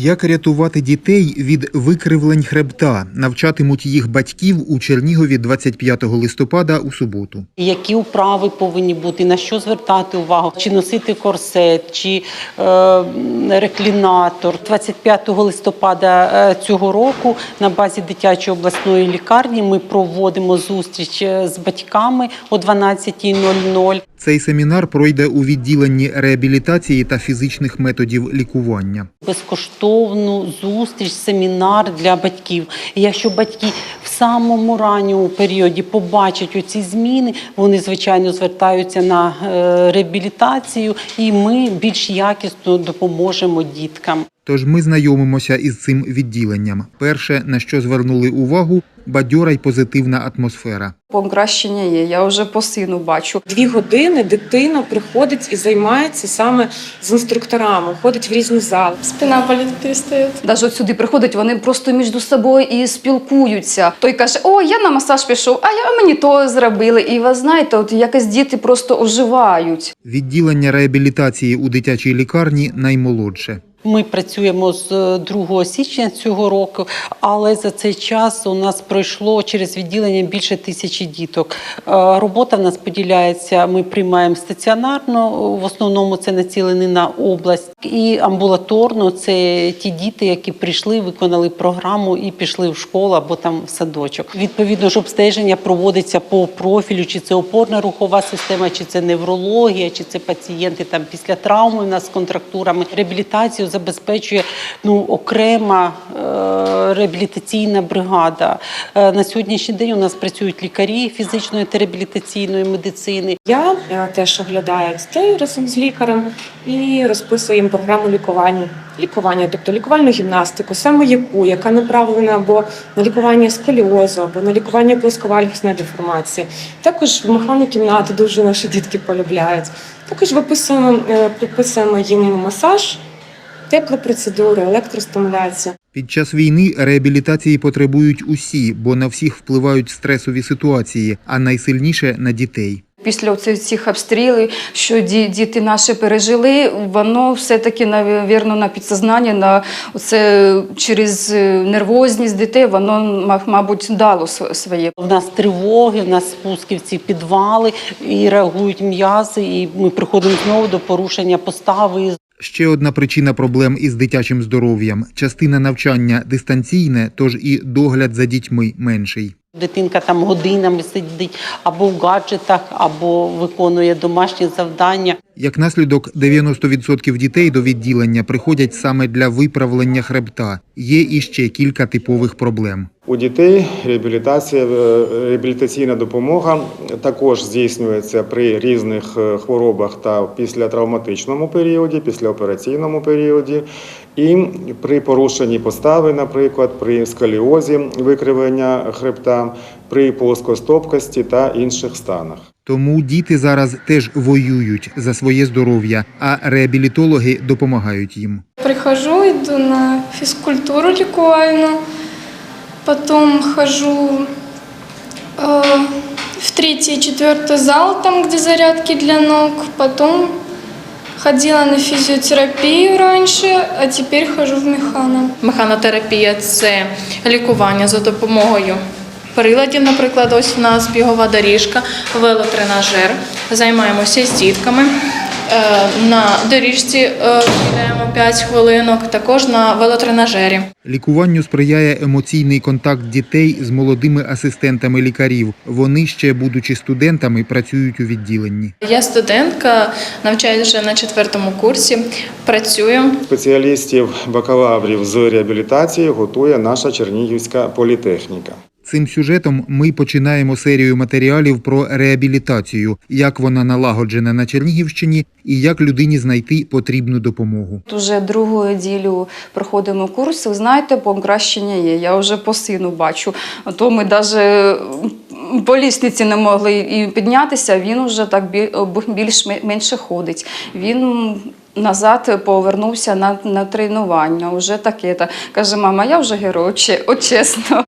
Як рятувати дітей від викривлень хребта навчатимуть їх батьків у Чернігові 25 листопада у суботу. Які вправи повинні бути, на що звертати увагу, чи носити корсет, чи е, реклінатор. 25 листопада е, цього року на базі дитячої обласної лікарні ми проводимо зустріч е, з батьками о 12.00. Цей семінар пройде у відділенні реабілітації та фізичних методів лікування. Безкоштовну зустріч, семінар для батьків. І якщо батьки в самому ранньому періоді побачать оці зміни, вони звичайно звертаються на е, реабілітацію, і ми більш якісно допоможемо діткам. Тож ми знайомимося із цим відділенням. Перше, на що звернули увагу, бадьора й позитивна атмосфера. Покращення є. Я вже по сину бачу. Дві години дитина приходить і займається саме з інструкторами, ходить в різні зали. Спина болит перестает. Навіть от сюди приходять, вони просто між собою і спілкуються. Той каже: О, я на масаж пішов, а я мені то зробили. І ви знаєте, от якось діти просто оживають. Відділення реабілітації у дитячій лікарні наймолодше. Ми працюємо з е, 2 січня цього року, але за цей час у нас пройшло через відділення більше тисячі діток. Е, Робота в нас поділяється. Ми приймаємо стаціонарно, в основному це націлені на область, і амбулаторно це ті діти, які прийшли, виконали програму і пішли в школу або там в садочок. Відповідно ж, обстеження проводиться по профілю, чи це опорна рухова система, чи це неврологія, чи це пацієнти там після травми у нас з контрактурами. Реабілітацію забезпечує ну окрема е, реабілітаційна бригада. Е, на сьогоднішній день у нас працюють лікарі фізичної та реабілітаційної медицини. Я е, теж оглядаю дітей разом з лікарем і розписую їм програму лікування. Лікування, тобто лікувальну гімнастику, саме яку, яка направлена або на лікування сколіозу, або на лікування плосковальгісної деформації. Також вмихальні кімнати дуже наші дітки полюбляють. Також виписуємо, прописуємо їм масаж, теплі процедури, електростимуляція. Під час війни реабілітації потребують усі, бо на всіх впливають стресові ситуації, а найсильніше на дітей. Після цих обстрілів, що ді- діти наші пережили, воно все-таки, навірно, на підсознання, на оце через е, нервозність дітей, воно, ма- мабуть, дало св- своє. У нас тривоги, у нас спуски в ці підвали і реагують м'язи, і ми приходимо знову до порушення постави. Ще одна причина проблем із дитячим здоров'ям: частина навчання дистанційне, тож і догляд за дітьми менший. Дитинка там годинами сидить або в гаджетах, або виконує домашні завдання. Як наслідок, 90% дітей до відділення приходять саме для виправлення хребта. Є іще кілька типових проблем. У дітей реабілітація, е, реабілітаційна допомога також здійснюється при різних е, хворобах та післятравматичному періоді, післяопераційному періоді, і при порушенні постави, наприклад, при сколіозі викривлення хребта, при плоскостопкості та інших станах. Тому діти зараз теж воюють за своє здоров'я, а реабілітологи допомагають їм. Прихожу, иду на физкультуру лікувальну, потом хожу э, в третий и четвертый зал, там, где зарядки для ног, потом ходила на физиотерапию раньше, а теперь хожу в механо. Механотерапія це лікування за допомогою приладів. Наприклад, ось у нас бігова доріжка, велотренажер. Займаємося з дітками. Е, На доріжці е, 5 хвилинок, також на велотренажері. Лікуванню сприяє емоційний контакт дітей з молодими асистентами лікарів. Вони ще, будучи студентами, працюють у відділенні. Я студентка, навчаюся вже на четвертому курсі, працюю. Спеціалістів бакалаврів з реабілітації готує наша Чернігівська політехніка. Цим сюжетом ми починаємо серію матеріалів про реабілітацію, як вона налагоджена на Чернігівщині і як людині знайти потрібну допомогу. Уже другу неділю проходимо курс. Знаєте, покращення є. Я вже по сину бачу. А то ми навіть по лісниці не могли і піднятися. Він вже так бі- більш-менше ходить. Він назад повернувся на, на тренування. Уже таке. Та. Каже, мама, я вже герой, от чесно.